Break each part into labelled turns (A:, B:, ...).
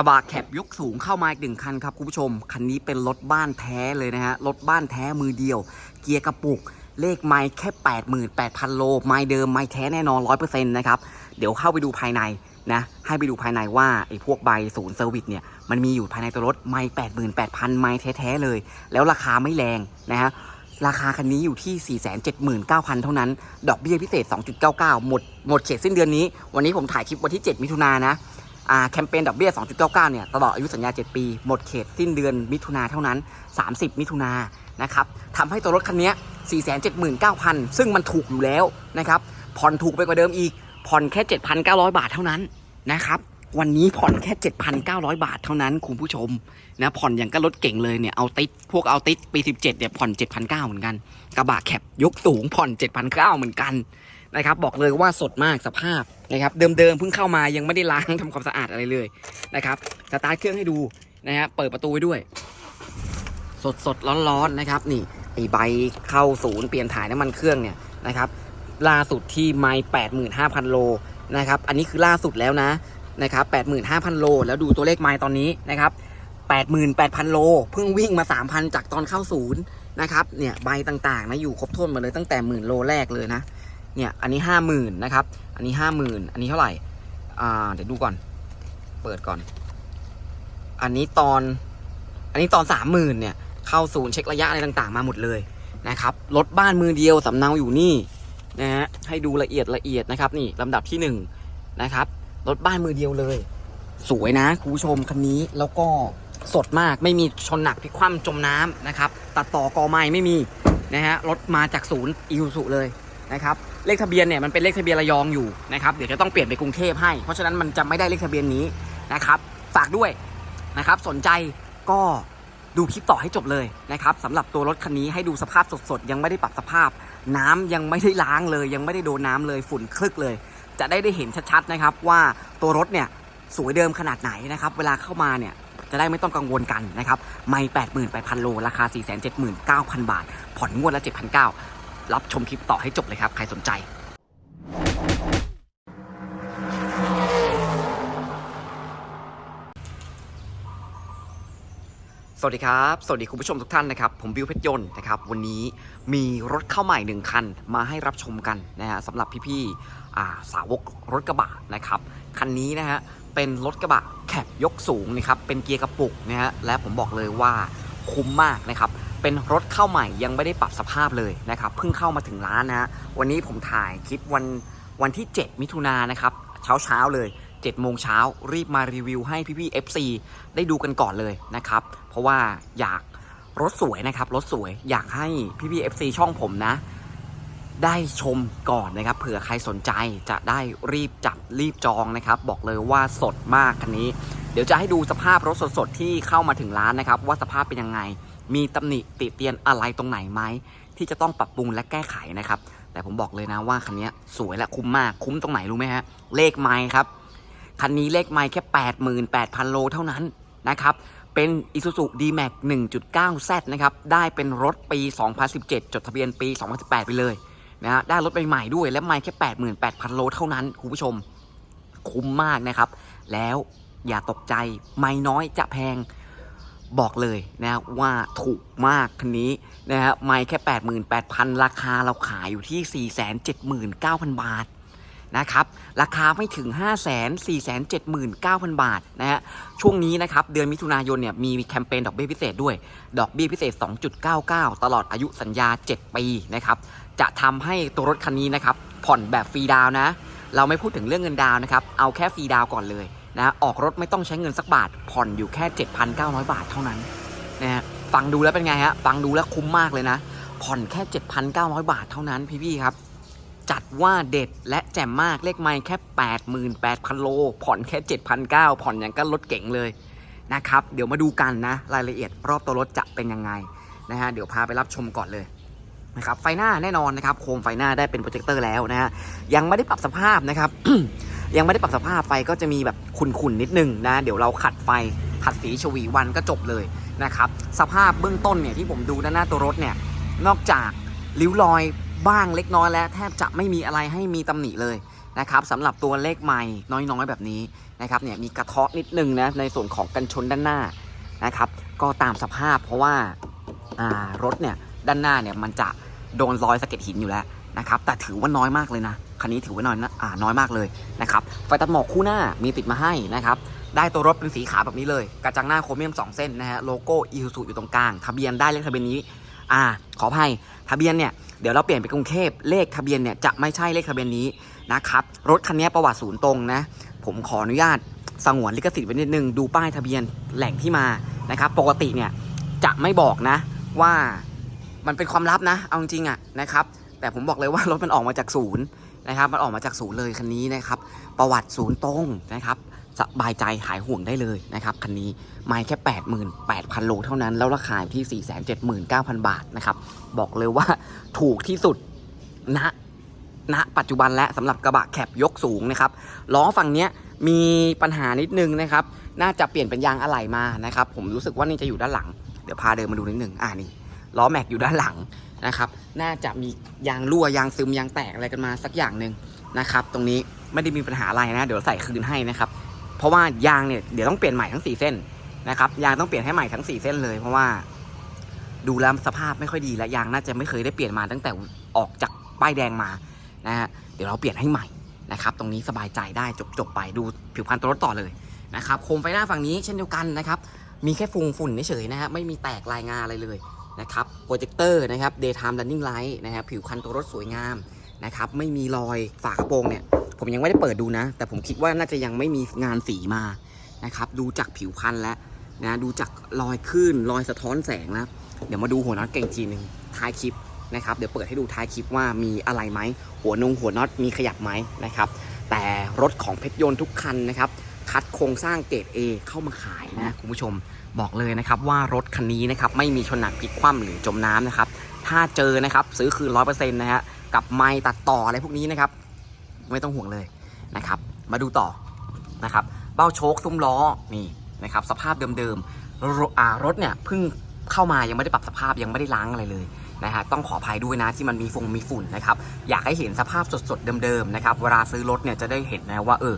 A: กระบะแคบยกสูงเข้ามาอีกหนึ่งคันครับคุณผู้ชม คันนี้เป็นรถบ้านแท้เลยนะฮะ รถบ้านแท้มือเดียว เกียร์กระปุก เลขไม้แค่ 88,000 โล ไม้เดิมไม้แท้แน่นอน 100%นะครับ เดี๋ยวเข้าไปดูภายในนะ ให้ไปดูภายในว่าไอ้พวกใบศูนย์เซอร์วิสเนี่ย มันมีอยู่ภายในตัวรถไม้88,000 ไม้แท้ๆเลย แล้วราคาไม่แรงนะฮะราคาคันนี้อยู่ที่ 479,000 เท่านั้น ดอกเบี้ยพิเศษ 2.99 หมด หมดเขตสิ้นเดือนนี้ วันนี้ผมถ่ายคลิปวันที่ 7 มิถุนายนนะ แคมเปญดอกเบี้ย 2.99 เนี่ย ตลอดอายุสัญญา 7 ปี หมดเขตสิ้นเดือนมิถุนาเท่านั้น 30 มิถุนานะครับทำให้ตัวรถคันนี้ 479,000 ซึ่งมันถูกอยู่แล้วนะครับ ผ่อนถูกไปกว่าเดิมอีก ผ่อนแค่ 7,900 บาทเท่านั้นนะครับ วันนี้ผ่อนแค่ 7,900 บาทเท่านั้นคุณผู้ชมนะ ผ่อนอย่างก็รถเก่งเลยเนี่ย เอาติดพวกเอาติดปี 17 เนี่ย ผ่อน 7,900 เหมือนกัน กระบะแคปยกสูงผ่อน 7,900 เหมือนกัน นะครับ บอกเลยว่าสดมากสภาพนะครับ เดิมๆเพิ่งเข้ามายังไม่ได้ล้างทำความสะอาดอะไรเลยนะครับสตาร์ทเครื่องให้ดูนะฮะเปิดประตูไว้ด้วย สดสดร้อนร้อนๆนะครับ นี่ไอใบเข้าศูนย์เปลี่ยนถ่ายน้ำมันเครื่องเนี่ยนะครับล่าสุดที่ไมล์85,000โลนะครับอันนี้คือล่าสุดแล้วนะนะครับ85,000โล แล้วดูตัวเลขไมล์ตอนนี้นะครับ88,000โล เพิ่งวิ่งมา3,000จากตอนเข้าศูนย์นะครับเนี่ยใบต่างๆนะอยู่ครบถ้วนหมาเลยตั้งแต่หมื่นโลแรกเลยนะ เนี่ยอันนี้50,000นนะครับ อันนี้50,000อันนี้เท่าไหร่อ่าเดี๋ยวดูก่อน เปิดก่อน อันนี้ตอน อันนี้ตอน30,000เนี่ย เข้าศูนย์เช็คระยะอะไรต่างๆ มาหมดเลยนะครับรถบ้านมือเดียวสำเนาอยู่นี่นะฮะให้ดูละเอียดละเอียดนะครับ นี่ลำดับที่หนึ่งนะครับรถบ้านมือเดียวเลย สวยนะคุณผู้ชมคันนี้แล้วก็สดมากไม่มีชนหนักพลิกคว่ำจมน้ำนะครับ ตัดต่อกอไม้ไม่มีนะฮะรถมาจากศูนย์อิวสุเลยนะครับเลขทะเบียนเนี่ยมันเป็นเลขทะเบียนระยองอยู่นะครับเดี๋ยวจะต้องเปลี่ยนไปกรุงเทพให้ เพราะฉะนั้นมันจะไม่ได้เลขทะเบียนนี้นะครับฝากด้วยนะครับสนใจก็ดูคลิปต่อให้จบเลยนะครับสำหรับตัวรถคันนี้ให้ดูสภาพสดๆ ยังไม่ได้ปรับสภาพ น้ำยังไม่ได้ล้างเลย ยังไม่ได้โดนน้ำเลยฝุ่นคลึกเลย จะได้ได้เห็นชัดๆนะครับว่าตัวรถเนี่ยสวยเดิมขนาดไหนนะครับเวลาเข้ามาเนี่ยจะได้ไม่ต้องกังวลกันนะครับไม่แปดหมื่นแปดพันโล ราคา4ี่แสนเจ็ดหมื่นเก้าพันบาท ผ่อนงวดละเจ็ดพันเก้า รับชมคลิปต่อให้จบเลยครับ ใครสนใจสวัสดีครับ สวัสดีคุณผู้ชมทุกท่านนะครับ ผมบิวเพชรยนต์นะครับ วันนี้มีรถเข้าใหม่หนึ่งคันมาให้รับชมกันนะฮะสำหรับพี่ๆอ่าสาวกรถกระบะนะครับ คันนี้นะฮะเป็นรถกระบะแคบยกสูงนะครับ เป็นเกียร์กระปุกนะฮะ และผมบอกเลยว่าคุ้มมากนะครับ เป็นรถเข้าใหม่ยังไม่ได้ปรับสภาพเลยนะครับเพิ่งเข้ามาถึงร้านนะวันนี้ผมถ่ายคลิปวันวันที่ 7 มิถุนายนนะครับเช้าเช้าเลย7โมงเช้ารีบมารีวิวให้พี่ๆ FC ได้ดูกันก่อนเลยนะครับ เพราะว่าอยากรถสวยนะครับรถสวยอยากให้พี่ๆ FC ช่องผมนะ ได้ชมก่อนนะครับเผื่อใครสนใจจะได้รีบจับรีบจองนะครับ บอกเลยว่าสดมากคันนี้ เดี๋ยวจะให้ดูสภาพรถสดๆที่เข้ามาถึงร้านนะครับ ว่าสภาพเป็นยังไง มีตำหนิติเตียนอะไรตรงไหนไหมที่จะต้องปรับปรุงและแก้ไขนะครับ แต่ผมบอกเลยนะว่าคันนี้สวยและคุ้มมากคุ้มตรงไหนรู้ไหมฮะเลขไม้ครับคันนี้เลขไมล์แค่ 88,000 โลเท่านั้นนะครับเป็น Isuzu D-Max 1.9Z นะครับได้เป็นรถปี 2017 จดทะเบียนปี 2018 ไปเลยนะฮะได้รถใหม่ๆด้วยและไมล์แค่ 88,000 โลเท่านั้นคุณผู้ชมคุ้มมากนะครับ แล้วอย่าตกใจ ไม่น้อยจะแพง บอกเลยนะว่าถูกมากคันนี้นะฮะไม่แค่ 88,000 ราคาเราขายอยู่ที่ 479,000 บาทนะครับราคาไม่ถึง 5 4 7 9 0 0 0 บาทนะฮะช่วงนี้นะครับเดือนมิถุนายนเนี่ยมีแคมเปญดอกเบี้ยพิเศษด้วย ดอกเบี้ยพิเศษ 2.99 ตลอดอายุสัญญา 7 ปีนะครับจะทำให้ตัวรถคันนี้นะครับผ่อนแบบฟรีดาวนะ เราไม่พูดถึงเรื่องเงินดาวนะครับ เอาแค่ฟรีดาวก่อนเลย นะออกรถไม่ต้องใช้เงินสักบาท ผ่อนอยู่แค่ 7,900 บาทเท่านั้นนะฮะฟังดูแล้วเป็นไงฮะฟังดูแล้วคุ้มมากเลยนะ ผ่อนแค่ 7,900 บาทเท่านั้นพี่ๆครับ จัดว่าเด็ดและแจ่มมากเลขไม่แค่ 88,000 โล ผ่อนแค่7,900ผ่อนอย่างก็รถเก๋งเลยนะครับ เดี๋ยวมาดูกันนะ รายละเอียดรอบตัวรถจะเป็นยังไงนะฮะเดี๋ยวพาไปรับชมก่อนเลยนะครับไฟหน้าแน่นอนนะครับโคมไฟหน้าได้เป็นโปรเจคเตอร์แล้วนะฮะยังไม่ได้ปรับสภาพนะครับ ยังไม่ได้ปรับสภาพไฟก็จะมีแบบขุ่นๆนิดนึงนะ เดี๋ยวเราขัดไฟขัดสีชวีวันก็จบเลยนะครับสภาพเบื้องต้นเนี่ยที่ผมดูด้านหน้าตัวรถเนี่ยนอกจากริ้วรอยบ้างเล็กน้อยแล้ว แทบจะไม่มีอะไรให้มีตำหนิเลยนะครับสำหรับตัวเลขใหม่น้อยๆ แบบนี้นะครับเนี่ยมีกระเทาะนิดนึงนะในส่วนของกันชนด้านหน้านะครับก็ตามสภาพเพราะว่ารถเนี่ยด้านหน้าเนี่ยมันจะโดนรอยสะเก็ดหินอยู่แล้วนะครับแต่ถือว่าน้อยมากเลยนะ คันนี้ถือว่าน้อยนะอ่าน้อยมากเลยนะครับไฟตัดหมอกคู่หน้ามีติดมาให้นะครับได้ตัวรถเป็นสีขาวแบบนี้เลย กระจังหน้าโครเมียม 2 เส้นนะฮะโลโก้อีซูซูอยู่ตรงกลาง ทะเบียนได้เลขทะเบียนนี้อ่าขออภัยทะเบียนเนี่ยเดี๋ยวเราเปลี่ยนไปกรุงเทพเลขทะเบียนเนี่ยจะไม่ใช่เลขทะเบียนนี้นะครับรถคันนี้ประวัติศูนย์ตรงนะผมขออนุญาตสงวนลิขสิทธิ์ไว้นิดนึงดูป้ายทะเบียนแหล่งที่มานะครับปกติเนี่ยจะไม่บอกนะว่ามันเป็นความลับนะเอาจริงๆอะนะครับแต่ผมบอกเลยว่ารถมันออกมาจากศูนย์ นะครับ มันออกมาจากศูนย์เลยคันนี้นะครับ ประวัติศูนย์ตรงนะครับสบายใจหายห่วงได้เลยนะครับคันนี้ไม่แค่ 88,000 โลเท่านั้น แล้วราคาที่ 479,000 บาทนะครับ บอกเลยว่าถูกที่สุดณณปัจจุบันและสำหรับกระบะแคปยกสูงนะครับล้อฝั่งเนี้ยมีปัญหานิดนึงนะครับ น่าจะเปลี่ยนเป็นยางอะไหล่มานะครับ ผมรู้สึกว่านี่จะอยู่ด้านหลัง เดี๋ยวพาเดินมาดูนิดนึงอ่านี่ล้อแม็กอยู่ด้านหลัง นะครับ น่าจะมียางรั่วยางซึมยางแตกอะไรกันมาสักอย่างหนึ่งนะครับ ตรงนี้ไม่ได้มีปัญหาอะไรนะ เดี๋ยวใส่คืนให้นะครับ เพราะว่ายางเนี่ยเดี๋ยวต้องเปลี่ยนใหม่ทั้ง 4 เส้นนะครับ ยางต้องเปลี่ยนให้ใหม่ทั้ง 4 เส้นเลย เพราะว่าดูแล้วสภาพไม่ค่อยดีและยางน่าจะไม่เคยได้เปลี่ยนมาตั้งแต่ออกจากป้ายแดงมานะฮะเดี๋ยวเราเปลี่ยนให้ใหม่นะครับ ตรงนี้สบายใจได้จบจบไปดูผิวพรรณตัวรถต่อเลยนะครับโคมไฟหน้าฝั่งนี้เช่นเดียวกันนะครับ มีแค่ฟุงฝุ่นเฉยๆนะฮะไม่มีแตกลายงาอะไรเลย นะครับโปรเจคเตอร์นะครับ daytime running light นะครับผิวคันตัวรถสวยงามนะครับไม่มีรอยฝากระโปรงเนี่ย ผมยังไม่ได้เปิดดูนะ แต่ผมคิดว่าน่าจะยังไม่มีงานสีมานะครับดูจากผิวพันแล้วนะดูจากรอยคลื่นรอยสะท้อนแสงนะเดี๋ยวมาดูหัวน็อตเก่งทีหนึ่งท้ายคลิปนะครับเดี๋ยวเปิดให้ดูท้ายคลิปว่ามีอะไรไหมหัวนงหัวน็อตมีขยับไหมนะครับแต่รถของเพชรยนต์ทุกคันนะครับคัดโครงสร้างเกรด A เข้ามาขายนะคุณผู้ชม บอกเลยนะครับว่ารถคันนี้นะครับไม่มีชนหนักพลิกคว่ำหรือจมน้ำนะครับ ถ้าเจอนะครับซื้อคืนร้อยเปอร์เซ็นต์นะฮะกับไม้ตัดต่ออะไรพวกนี้นะครับ ไม่ต้องห่วงเลยนะครับ มาดูต่อนะครับ เบ้าโชคซุ้มล้อนี่นะครับ สภาพเดิมๆรรถเนี่ยเพิ่งเข้ามายังไม่ได้ปรับสภาพยังไม่ได้ล้างอะไรเลยนะฮะต้องขออภัยด้วยนะที่มันมีฟงมีฝุ่นนะครับอยากให้เห็นสภาพสดๆเดิมๆนะครับเวลาซื้อรถเนี่ยจะได้เห็นนะว่าเออ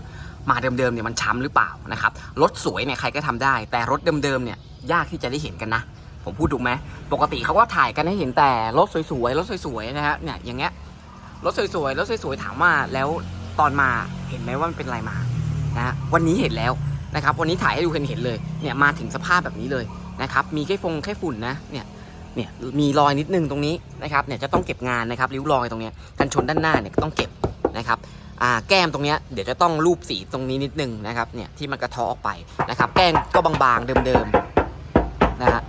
A: มาเดิมๆเนี่ยมันช้ำหรือเปล่านะครับรถสวยเนี่ยใครก็ทำได้ แต่รถเดิมๆเนี่ยยากที่จะได้เห็นกันนะผมพูดถูกไหมปกติเขาก็ถ่ายกันให้เห็นแต่รถสวยๆรถสวยๆนะฮะเนี่ยอย่างเงี้ยรถสวยๆรถสวยๆถามว่าแล้วตอนมาเห็นไหมว่ามันเป็นอะไรมานะวันนี้เห็นแล้วนะครับวันนี้ถ่ายให้ดูเห็นๆเลยเนี่ยมาถึงสภาพแบบนี้เลยนะครับมีแค่ฟงแค่ฝุ่นนะเนี่ยเนี่ยมีรอยนิดนึงตรงนี้นะครับเนี่ยจะต้องเก็บงานนะครับริ้วรอยตรงเนี้ยกันชนด้านหน้าเนี่ยก็ต้องเก็บนะครับ อ่าแก้มตรงเนี้ยเดี๋ยวจะต้องรูปสีตรงนี้นิดนึงนะครับเนี่ยที่มันกระเทาะออกไปนะครับ แก้มก็บางๆเดิมๆนะฮะ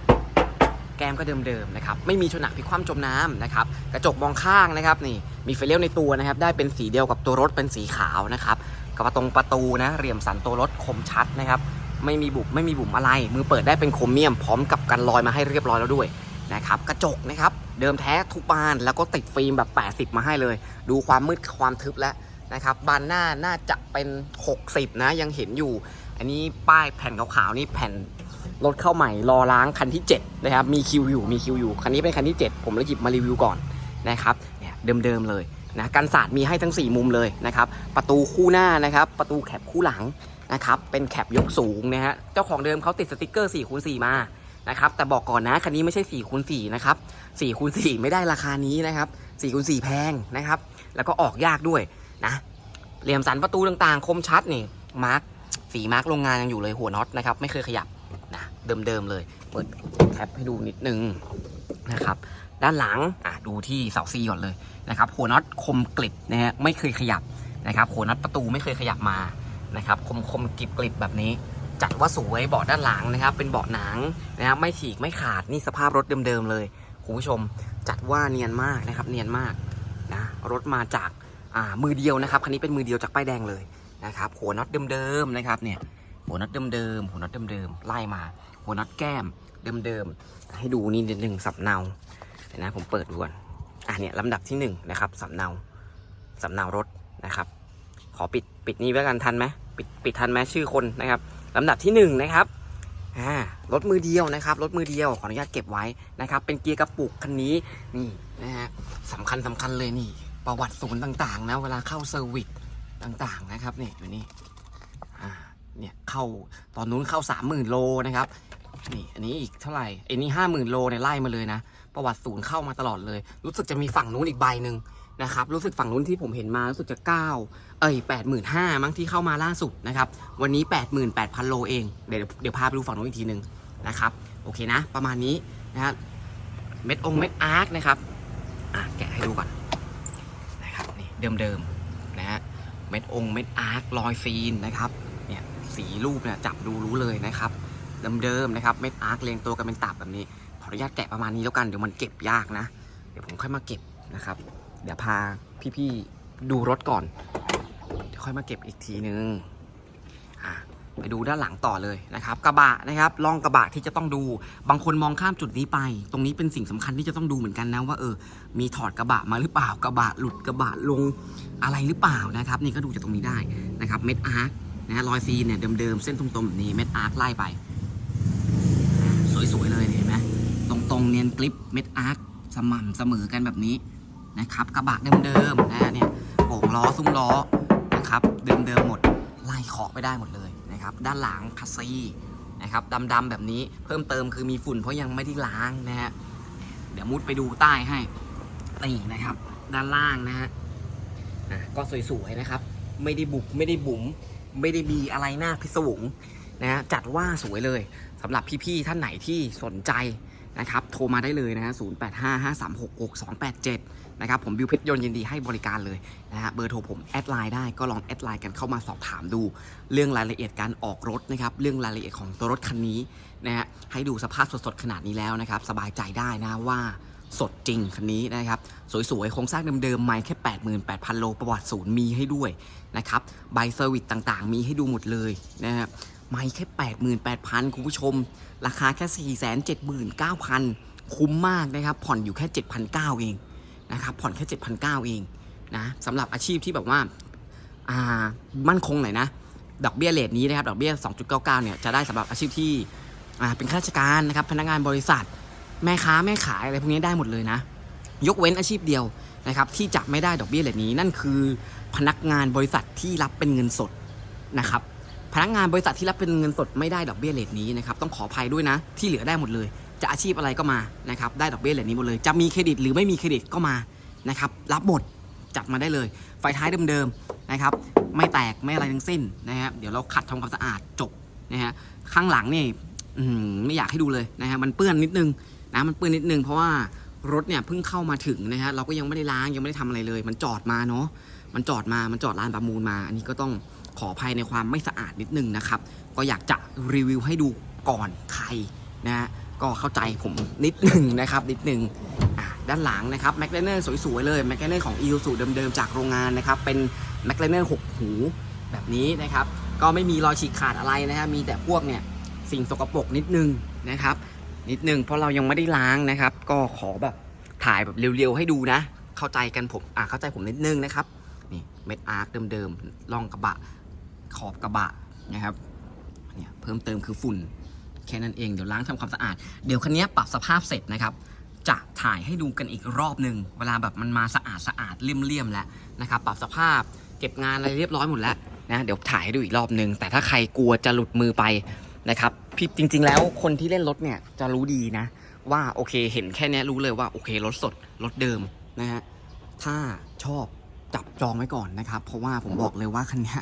A: แก้มก็เดิมๆนะครับไม่มีชนหนักพิคว่ำจมน้ำนะครับกระจกมองข้างนะครับนี่มีไฟเลี้ยวในตัวนะครับได้เป็นสีเดียวกับตัวรถเป็นสีขาวนะครับกับประตรงประตูนะเหลี่ยมสันตัวรถคมชัดนะครับไม่มีบุบไม่มีบุ๋มอะไร มือเปิดได้เป็นโครเมียม พร้อมกับกันรอยมาให้เรียบร้อยแล้วด้วยนะครับกระจกนะครับเดิมแท้ทุกบานแล้วก็ติดฟิล์มแบบ 80 มาให้เลย ดูความมืดความทึบแล้ว นะครับบานหน้าน่าจะเป็น 60 นะยังเห็นอยู่ อันนี้ป้ายแผ่นขาวๆนี่แผ่นรถเข้าใหม่รอล้างคันที่7นะครับมีคิวอยู่มีคิวอยู่คันนี้เป็นคันที่ 7 ผมเลยหยิบมารีวิวก่อนนะครับเนี่ยเดิมๆเลยนะกันศาสตร์มีให้ทั้ง 4 มุมเลยนะครับประตูคู่หน้านะครับประตูแคปคู่หลังนะครับเป็นแคปยกสูงนะฮะเจ้าของเดิมเขาติดสติกเกอร์4คูณ4มานะครับแต่บอกก่อนนะคันนี้ไม่ใช่4คูณ4นะครับ4คูณ4ไม่ได้ราคานี้นะครับ4คูณ4แพงนะครับแล้วก็ออกยากด้วยนะ เหลี่ยมสันประตูต่างๆ คมชัดนี่มาร์กสีมาร์กโรงงานยังอยู่เลยหัวน็อตนะครับ ไม่เคยขยับนะเดิมๆเลย เปิดแคปให้ดูนิดนึงนะครับ ด้านหลังอะดูที่เสาซีก่อนเลยนะครับ หัวน็อตคมกริบนะฮะไม่เคยขยับนะครับ หัวน็อตประตูไม่เคยขยับมานะครับ คมคมกริบกริบแบบนี้ จัดว่าสวยเบาะด้านหลังนะครับ เป็นเบาะหนังนะครับไม่ฉีกไม่ขาดนี่สภาพรถเดิมๆเลยคุณผู้ชม จัดว่าเนียนมากนะครับ เนียนมากนะรถมาจาก อ่ามือเดียวนะครับคันนี้เป็นมือเดียวจากป้ายแดงเลยนะครับหัวน็อตเดิมๆนะครับเนี่ยหัวน็อตเดิมๆหัวน็อตเดิมๆไล่มา หัวน็อตแก้มเดิมๆให้ดูนี่นิดหนึ่งสับเนาเดี๋ยวนะผมเปิดดูก่อนอะเนี่ยลำดับที่หนึ่งนะครับสับเนาสับเนารถนะครับ ขอปิดปิดนี้ไว้กันทันไหมปิดปิดทันไหมชื่อคนนะครับลำดับที่หนึ่งนะครับอ่ารถมือเดียวนะครับรถมือเดียวขออนุญาตเก็บไว้นะครับ เป็นเกียร์กระปุกคันนี้นี่นะฮะสำคัญสำคัญเลยนี่ ประวัติศูนย์ต่างๆนะเวลาเข้าเซอร์วิสต่างๆนะครับนี่อยู่นี่อ่าเนี่ยเข้าตอนนู้นเข้าสามหมื่นโลนะครับนี่อันนี้อีกเท่าไหร่ไอ้นี่ห้าหมื่นโลเนี่ยไล่มาเลยนะ ประวัติศูนย์เข้ามาตลอดเลย รู้สึกจะมีฝั่งนู้นอีกใบหนึ่งนะครับรู้สึกฝั่งนู้นที่ผมเห็นมารู้สึกจะ 9 เอ้ย8 5 0 0 0มั้งที่เข้ามาล่าสุดนะครับวันนี้ 88,000 โลเอง เดี๋ยวเดี๋ยวพาไปดูฝั่งนู้นอีกทีหนึ่งนะครับโอเคนะ ประมาณนี้นะฮะเม็ดองเม็ดอาร์คนะครับอะแกะให้ดูก่อน เดิมๆนะฮะเม็ดองค์เม็ดอาร์ครอยซีนนะครับเนี่ยสีรูปเนี่ยจับดูรู้เลยนะครับเดิมๆนะครับเม็ดอาร์คเรียงตัวกันเป็นตับแบบนี้ขออนุญาตแกะประมาณนี้แล้วกันเดี๋ยวมันเก็บยากนะ เดี๋ยวผมค่อยมาเก็บนะครับ เดี๋ยวพาพี่ๆดูรถก่อนเดี๋ยวค่อยมาเก็บอีกทีนึงอะ ไปดูด้านหลังต่อเลยนะครับกระบะนะครับลองกระบะที่จะต้องดู บางคนมองข้ามจุดนี้ไป ตรงนี้เป็นสิ่งสำคัญที่จะต้องดูเหมือนกันนะว่าเออมีถอดกระบะมาหรือเปล่ากระบะหลุดกระบะลงอะไรหรือเปล่านะครับ นี่ก็ดูจากตรงนี้ได้นะครับเม็ดอาร์คนะรอยซีเนี่ยเดิมๆเส้นตรงๆแบบนี้เม็ดอาร์คไล่ไป สวยๆเลยเห็นไหมตรงๆเนียนกริปเม็ดอาร์คสม่ำเสมอกันแบบนี้นะครับกระบะเดิมๆนะเนี่ยโป่งล้อซุ้มล้อนะครับเดิมๆหมดไล่เคาะไปได้หมดเลย นะครับด้านหลังคัสซีนะครับดำๆแบบนี้เพิ่มเติมคือมีฝุ่นเพราะยังไม่ได้ล้างนะฮะเดี๋ยวมุดไปดูใต้ให้นี่นะครับ ด้านล่างนะฮะอะก็สวยๆนะครับ ไม่ได้บุกไม่ได้บุ๋มไม่ได้มีอะไรน่าพิศวงนะฮะจัดว่าสวยเลยสำหรับพี่ๆท่านไหนที่สนใจ นะครับโทรมาได้เลยนะฮะ0 8 5 5 3 6 6 2 8 7นะครับผมบิวเพชรยนต์ยินดีให้บริการเลยนะฮะเบอร์โทรผมแอดไลน์ได้ก็ลองแอดไลน์กันเข้ามาสอบถามดู เรื่องรายละเอียดการออกรถนะครับเรื่องรายละเอียดของตัวรถคันนี้นะฮะให้ดูสภาพสดๆขนาดนี้แล้วนะครับสบายใจได้นะว่าสดจริงคันนี้นะครับ สวยๆ โครงสร้างเดิมๆไม่แค่ 88,000 โลประวัติศูนย์มีให้ด้วยนะครับ ใบเซอร์วิสต่างๆ มีให้ดูหมดเลยนะครับ ไม่แค่ 88,000 คุณผู้ชม ราคาแค่ 479,000 คุ้มมากนะครับ ผ่อนอยู่แค่ 7,900 เองนะครับ ผ่อนแค่ 7,900 เองนะสำหรับอาชีพที่แบบว่าอ่ามั่นคงหน่อยนะ ดอกเบี้ยเลทนี้นะครับ ดอกเบี้ย 2.99 เนี่ย จะได้สำหรับอาชีพที่อ่าเป็นข้าราชการนะครับ พนักงานบริษัท แม่ค้า แม่ขายอะไรพวกนี้ได้หมดเลยนะ ยกเว้นอาชีพเดียวนะครับที่จะไม่ได้ดอกเบี้ยเลทนี้นั่นคือพนักงานบริษัทที่รับเป็นเงินสดนะครับ พนักงานบริษัทที่รับเป็นเงินสดไม่ได้ดอกเบี้ยเลทนี้นะครับต้องขออภัยด้วยนะ ที่เหลือได้หมดเลย จะอาชีพอะไรก็มานะครับได้ดอกเบี้ยเลทนี้หมดเลย จะมีเครดิตหรือไม่มีเครดิตก็มานะครับรับหมดจัดมาได้เลย ไฟท้ายเดิมๆนะครับไม่แตกไม่อะไรทั้งสิ้นนะครับเดี๋ยวเราขัดทำความสะอาดจบนะฮะข้างหลังนี่ไม่อยากให้ดูเลยนะฮะมันเปื้อนนิดนึงนะมันเปื้อนนิดนึงเพราะว่ารถเนี่ยเพิ่งเข้ามาถึงนะฮะเราก็ยังไม่ได้ล้างยังไม่ได้ทำอะไรเลย มันจอดมาเนาะมันจอดมามันจอดร้านประมูลมา อันนี้ก็ต้อง ขออภัยในความไม่สะอาดนิดนึงนะครับ ก็อยากจะรีวิวให้ดูก่อนใครนะฮะก็เข้าใจผมนิดหนึ่งนะครับนิดนึงอะด้านหลังนะครับแมคเลเนอร์สวยๆเลยแมคเลเนอร์ของ e ี s u เดิมๆจากโรงงานนะครับ เป็นแมคเลเนอร์หกหูแบบนี้นะครับ ก็ไม่มีรอยฉีกขาดอะไรนะฮะมีแต่พวกเนี่ยสิ่งสกปรกนิดนึงนะครับ นิดนึงเพราะเรายังไม่ได้ล้างนะครับ ก็ขอแบบถ่ายแบบเร็วๆให้ดูนะ เข้าใจกันผมอะเข้าใจผมนิดนึงนะครับนี่เม็ดอาร์คเดิมๆล่องกระบะ ขอบกระบะนะครับเนี่ยเพิ่มเติมคือฝุ่นแค่นั้นเองเดี๋ยวล้างทำความสะอาด เดี๋ยวคันนี้ปรับสภาพเสร็จนะครับ จะถ่ายให้ดูกันอีกรอบหนึ่งเวลาแบบมันมาสะอาดสะอาดเลี่ยมๆแล้วนะครับปรับสภาพเก็บงานอะไรเรียบร้อยหมดแล้วนะเดี๋ยวถ่ายให้ดูอีกรอบหนึ่งแต่ถ้าใครกลัวจะหลุดมือไปนะครับพี่จริง ๆ แล้วคนที่เล่นรถเนี่ยจะรู้ดีนะ ว่าโอเคเห็นแค่นี้รู้เลยว่าโอเครถสดรถเดิมนะฮะถ้าชอบจับจองไว้ก่อนนะครับ เพราะว่าผมบอกเลยว่าคันนี้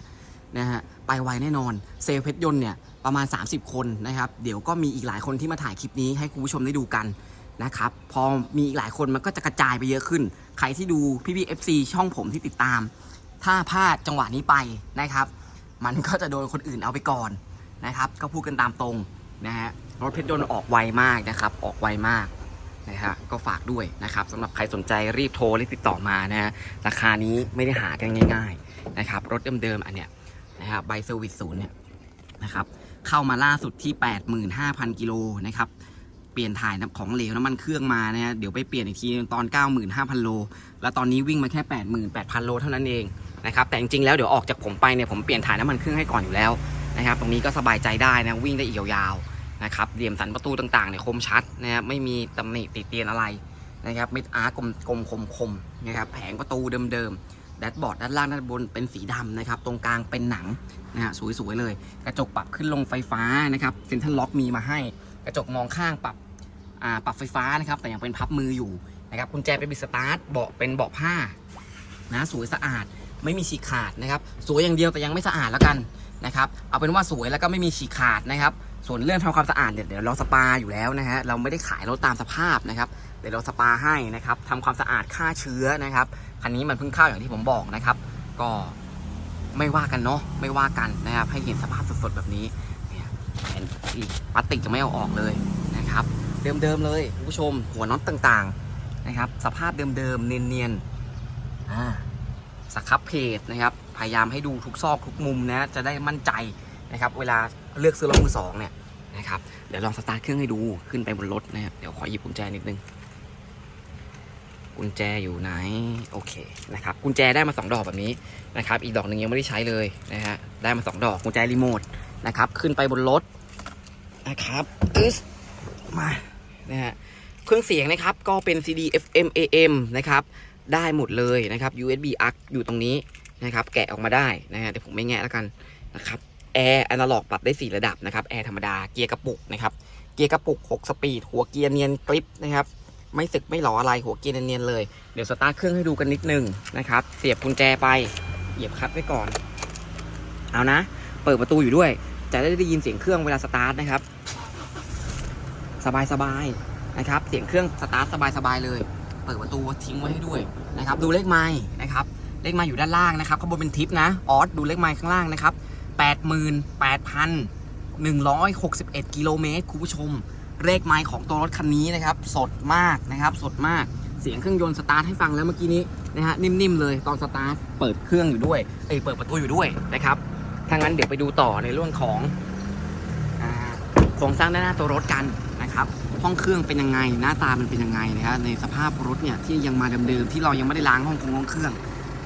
A: นะฮะไปไวแน่นอน เซลเพชรยนต์เนี่ยประมาณ 30 คนนะครับเดี๋ยวก็มีอีกหลายคนที่มาถ่ายคลิปนี้ให้คุณผู้ชมได้ดูกันนะครับพอมีอีกหลายคนมันก็จะกระจายไปเยอะขึ้น ใครที่ดูพี่พี่เอฟซีช่องผมที่ติดตาม ถ้าพลาดจังหวะนี้ไปนะครับ มันก็จะโดนคนอื่นเอาไปก่อนนะครับก็พูดกันตามตรงนะฮะรถเพชรยนต์ออกไวมากนะครับออกไวมากนะฮะก็ฝากด้วยนะครับสำหรับใครสนใจรีบโทรรีบติดต่อมานะฮะราคานี้ไม่ได้หากันง่าย ๆนะครับ รถเดิมๆอันเนี้ย นะครับใบเซอร์วิสศูนย์เนี่ยนะครับเข้ามาล่าสุดที่ 85,000 กิโลนะครับเปลี่ยนถ่ายน้ำของเหลวน้ำมันเครื่องมานะฮะเดี๋ยวไปเปลี่ยนอีกทีตอน 95,000 โล แล้วตอนนี้วิ่งมาแค่ 88,000 โลเท่านั้นเองนะครับแต่จริงๆแล้วเดี๋ยวออกจากผมไปเนี่ยผมเปลี่ยนถ่ายน้ำมันเครื่องให้ก่อนอยู่แล้วนะครับตรงนี้ก็สบายใจได้นะวิ่งได้อีกยาวๆนะครับเหลี่ยมสันประตูต่างๆเนี่ยคมชัดนะครับไม่มีตำหนิติดเตียนอะไรนะครับม็ดอาร์กลมๆคมๆนะครับแผงประตูเดิมๆ แดชบอร์ดด้านล่างด้านบนเป็นสีดำนะครับ ตรงกลางเป็นหนังนะฮะสวยๆเลย กระจกปรับขึ้นลงไฟฟ้านะครับเซ็นทรัลล็อกมีมาให้ กระจกมองข้างปรับอ่าปรับไฟฟ้านะครับ แต่ยังเป็นพับมืออยู่นะครับกุญแจเป็นบิดสตาร์ทเบาะเป็นเบาะผ้านะสวยสะอาดไม่มีฉีกขาดนะครับสวยอย่างเดียวแต่ยังไม่สะอาดแล้วกันนะครับเอาเป็นว่าสวยแล้วก็ไม่มีฉีกขาดนะครับ ส่วนเรื่องทำความสะอาดเนี่ยเดี๋ยวเราสปาอยู่แล้วนะฮะเราไม่ได้ขายรถตามสภาพนะครับ เดี๋ยวเราสปาให้นะครับทำความสะอาดฆ่าเชื้อนะครับคันนี้มันเพิ่งเข้าอย่างที่ผมบอกนะครับ ก็ไม่ว่ากันเนาะไม่ว่ากันนะครับ ให้เห็นสภาพสดๆแบบนี้เนี่ยเห็นพลาสติกจะไม่เอาออกเลยนะครับ เดิมๆเลยคุณผู้ชมหัวน็อตต่างๆนะครับ สภาพเดิมๆเนียนๆอ่าสครับเพจนะครับ พยายามให้ดูทุกซอกทุกมุมนะจะได้มั่นใจนะครับ เวลาเลือกซื้อรถมือสองเนี่ยนะครับ เดี๋ยวลองสตาร์ทเครื่องให้ดูขึ้นไปบนรถนะครับ เดี๋ยวขอหยิบกุญแจนิดนึง กุญแจอยู่ไหนโอเคนะครับกุญแจได้มา 2 ดอกแบบนี้นะครับอีกดอกหนึ่งยังไม่ได้ใช้เลยนะฮะได้มา 2 ดอกกุญแจรีโมทนะครับขึ้นไปบนรถนะครับตึ๊สมานะฮะเครื่องเสียงนะครับก็เป็น CD FM AM นะครับได้หมดเลยนะครับ USB AUX อยู่ตรงนี้นะครับแกะออกมาได้นะฮะเดี๋ยวผมไม่แงะแล้วกันนะครับแอร์อนาล็อกปรับได้ 4 ระดับนะครับแอร์ธรรมดาเกียร์กระปุกนะครับเกียร์กระปุก 6 สปีด หัวเกียร์เนียนกริปนะครับ ไม่สึกไม่หลออะไรหัวเกียร์เนียนๆเลย เดี๋ยวสตาร์ทเครื่องให้ดูกันนิดนึงนะครับ เสียบกุญแจไป เหยียบคลัตช์ไว้ก่อน เอานะ เปิดประตูอยู่ด้วย จะได้ได้ยินเสียงเครื่องเวลาสตาร์ทนะครับ สบายๆนะครับ เสียงเครื่องสตาร์ทสบายๆเลย เปิดประตูทิ้งไว้ให้ด้วยนะครับ ดูเลขไม้นะครับ เลขไม้อยู่ด้านล่างนะครับข้างบนเป็นทิปนะ ออสดูเลขไม้ข้างล่างนะครับ 88,161กิโลเมตรคุณผู้ชม เลขไมล์ของตัวรถคันนี้นะครับ สดมากนะครับ สดมากเสียงเครื่องยนต์สตาร์ทให้ฟังแล้วเมื่อกี้นี้นะฮะนิ่มๆเลยตอนสตาร์ทเปิดเครื่องอยู่ด้วยเอ้ยเปิดประตูอยู่ด้วยนะครับถ้างั้นเดี๋ยวไปดูต่อในเรื่องของโครงสร้างด้านหน้าตัวรถกันนะครับห้องเครื่องเป็นยังไงหน้าตามันเป็นยังไงนะครับในสภาพรถเนี่ยที่ยังมาเดิมๆที่เรายังไม่ได้ล้างห้องคงห้องเครื่อง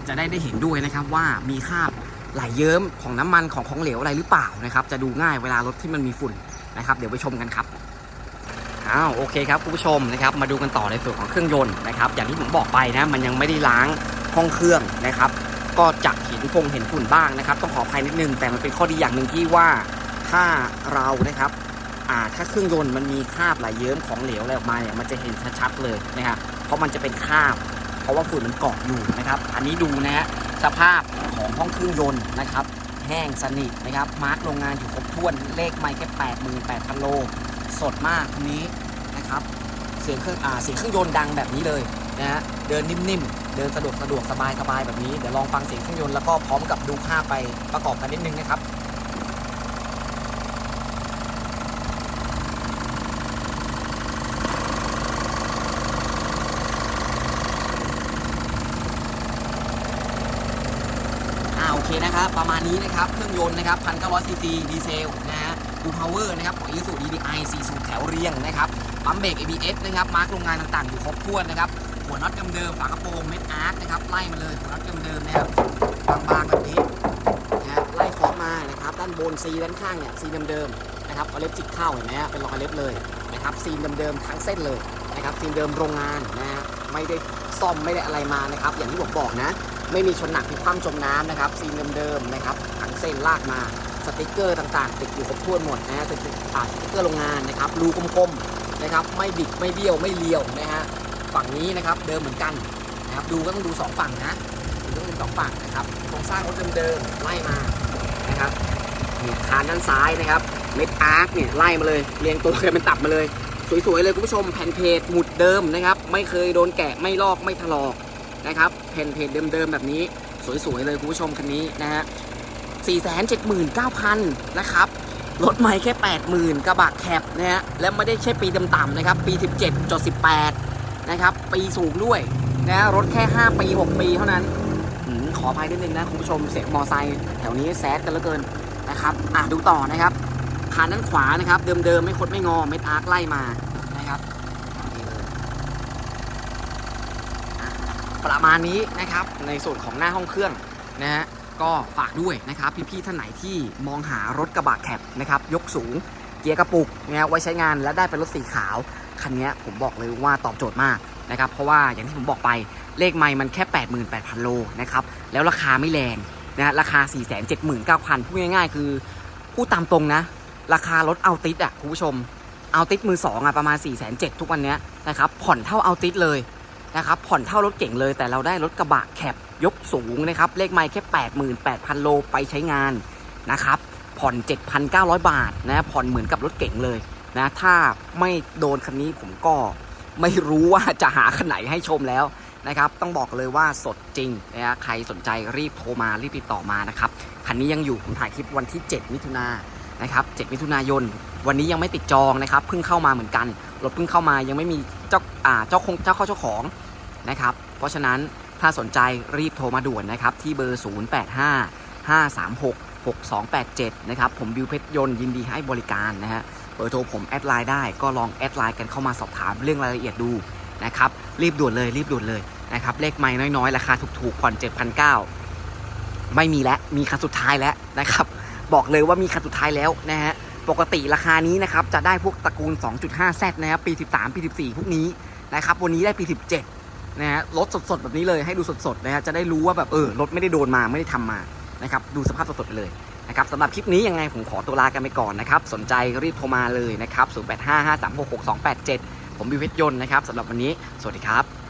A: จะได้ได้เห็นด้วยนะครับว่ามีคราบไหลเยิ้มของน้ำมันของของเหลวอะไรหรือเปล่านะครับจะดูง่ายเวลารถที่มันมีฝุ่นนะครับ เดี๋ยวไปชมกันครับ อ้าวโอเคครับคุณผู้ชมนะครับมาดูกันต่อในส่วนของเครื่องยนต์นะครับอย่างที่ผมบอกไปนะมันยังไม่ได้ล้างห้องเครื่องนะครับ ก็จะเห็นฟงเห็นฝุ่นบ้างนะครับ ต้องขออภัยนิดนึงแต่มันเป็นข้อดีอย่างหนึ่งที่ว่าถ้าเรานะครับอ่าถ้าเครื่องยนต์มันมีคราบไหลเยิ้มของเหลวอะไรออกมาเนี่ยมันจะเห็นชัดๆเลยนะครับเพราะมันจะเป็นคราบ เพราะว่าฝุ่นมันเกาะอยู่นะครับ อันนี้ดูนะฮะสภาพของห้องเครื่องยนต์นะครับ แห้งสนิทนะครับมาร์กโรงงานอยู่ครบถ้วนเลขไม่แค่แปดหมื่นแปดพันโลสดมากคันนี้ เสียงเครื่องอ่าเสียงเครื่องยนต์ดังแบบนี้เลยนะฮะเดินนิ่มๆ เดินสะดวกสะดวกสบายสบายแบบนี้เดี๋ยวลองฟังเสียงเครื่องยนต์แล้วก็พร้อมกับดูภาพไปประกอบกันนิดนึงนะครับอ่าโอเคนะครับ ประมาณนี้นะครับ เครื่องยนต์นะครับ1,900ซีซีดีเซลนะฮะดูพาวเวอร์นะครับของ Isuzu DDI 4สูบแถวเรียงนะครับ ปั๊มเบรก ABS นะครับ มาร์กโรงงานต่างๆ อยู่ครบถ้วนนะครับ หัวน็อตเดิมๆ ฝากระโปรงเม็ดอาร์ตนะครับ ไล่มาเลย หัวน็อตเดิมๆ นะครับ บางๆ แบบนี้นะไล่เคาะมานะครับ ด้านบนซีด้านข้างเนี่ยซีเดิมๆ นะครับ เอาเล็บจิกเข้าเห็นไหมฮะเป็นรอยเล็บเลยนะครับ ซีนเดิมๆ ทั้งเส้นเลยนะครับ ซีนเดิมโรงงานนะฮะไม่ได้ซ่อมไม่ได้อะไรมานะครับ อย่างที่ผมบอกนะ ไม่มีชนหนักที่คว่ำจมน้ำนะครับ ซีนเดิมๆ นะครับ ทั้งเส้นลากมาสติกเกอร์ต่างๆ ติดอยู่ครบถ้วนหมดนะฮะติดอ่าสติกเกอร์โรงงานนะครับรูกลมๆ นะครับไม่บิดไม่เบี้ยวไม่เลี้ยวนะฮะฝั่งนี้นะครับเดิมเหมือนกันนะครับดูก็ต้องดูสองฝั่งนะดูต้องดูสองฝั่งนะครับโครงสร้างรถเดิมๆไล่มานะครับเนี่ยคานด้านซ้ายนะครับเม็ดอาร์คเนี่ยไล่มาเลยเรียงตัวกันเป็นตับมาเลย สวยๆเลยคุณผู้ชมแผ่นเพจหมุดเดิมนะครับ ไม่เคยโดนแกะไม่ลอกไม่ถลอกนะครับแผ่นเพจเดิมๆแบบนี้สวยๆเลยคุณผู้ชมคันนี้นะฮะ479,000นะครับ รถใหม่แค่ 80,000 กระบะแคปนะฮะและไม่ได้ใช่ปีต่ำๆนะครับ ปี 17จด18 นะครับ ปีสูงด้วยนะฮะรถแค่ 5 ปี 6 ปีเท่านั้นอขออภัยนิดนึงนะคุณผู้ชมเสียงมอไซค์แถวนี้แซดกันเหลือเกินนะครับอะดูต่อนะครับคานด้านขวานะครับ เดิมๆ ไม่คดไม่งอ เม็ดอาร์คไล่มานะครับประมาณนี้นะครับในส่วนของหน้าห้องเครื่องนะฮะ ก็ฝากด้วยนะครับ พี่ๆท่านไหนที่มองหารถกระบะแคปนะครับยกสูงเกียร์กระปุกนะไว้ใช้งานและได้เป็นรถสีขาว คันนี้ผมบอกเลยว่าตอบโจทย์มากนะครับเพราะว่าอย่างที่ผมบอกไปเลขไมล์มันแค่ 88,000 โลนะครับแล้วราคาไม่แรงนะราคา 479,000พูดง่ายๆ คือพูดตามตรงนะ ราคารถเอาติดอะคุณผู้ชมเอาติดมือสองอะประมาณ 4 7 0 0 0ทุกวันนี้นะครับผ่อนเท่าเอาติดเลย นะครับผ่อนเท่ารถเก่งเลย แต่เราได้รถกระบะแคบยกสูงนะครับเลขไมล์แค่ 88,000 โลไปใช้งานนะครับผ่อน 7,900 บาทนะผ่อนเหมือนกับรถเก่งเลยนะถ้าไม่โดนคันนี้ผมก็ไม่รู้ว่าจะหาคันไหนให้ชมแล้วนะครับต้องบอกเลยว่าสดจริงนะฮะใครสนใจรีบโทรมารีบติดต่อมานะครับคันนี้ยังอยู่ผมถ่ายคลิปวันที่ 7 มิถุนายนนะครับ 7 มิถุนายน วันนี้ยังไม่ติดจองนะครับ เพิ่งเข้ามาเหมือนกัน รถเพิ่งเข้ามายังไม่มีเจ้าอ่าเจ้าคงเจ้าเข้าเจ้าของ นะครับ เพราะฉะนั้นถ้าสนใจรีบโทรมาด่วนนะครับที่เบอร์ 085 536 6287 นะครับ ผมบิวเพชรยนต์ยินดีให้บริการนะฮะเบอร์โทรผมแอดไลน์ได้ก็ลองแอดไลน์กันเข้ามาสอบถามเรื่องรายละเอียดดูนะครับ รีบด่วนเลยรีบด่วนเลยนะครับเลขไม่น้อยๆ ราคาถูกๆผ่อน7,900 ไม่มีแล้วมีคันสุดท้ายแล้วนะครับ บอกเลยว่ามีคันสุดท้ายแล้วนะฮะปกติราคานี้นะครับจะได้พวกตระกูล 2.5Z นะครับปี 13 ปี 14 พวกนี้นะครับวันนี้ได้ปี 17 นะฮะรถสดๆแบบนี้เลยให้ดูสดๆนะฮะจะได้รู้ว่าแบบเออรถไม่ได้โดนมาไม่ได้ทำมานะครับดูสภาพสดๆไปเลยนะครับสำหรับคลิปนี้ยังไงผมขอตัวลากันไปก่อนนะครับสนใจรีบโทรมาเลยนะครับ 0855366287 ผมบิวเพชรยนต์นะครับสำหรับวันนี้สวัสดีครับ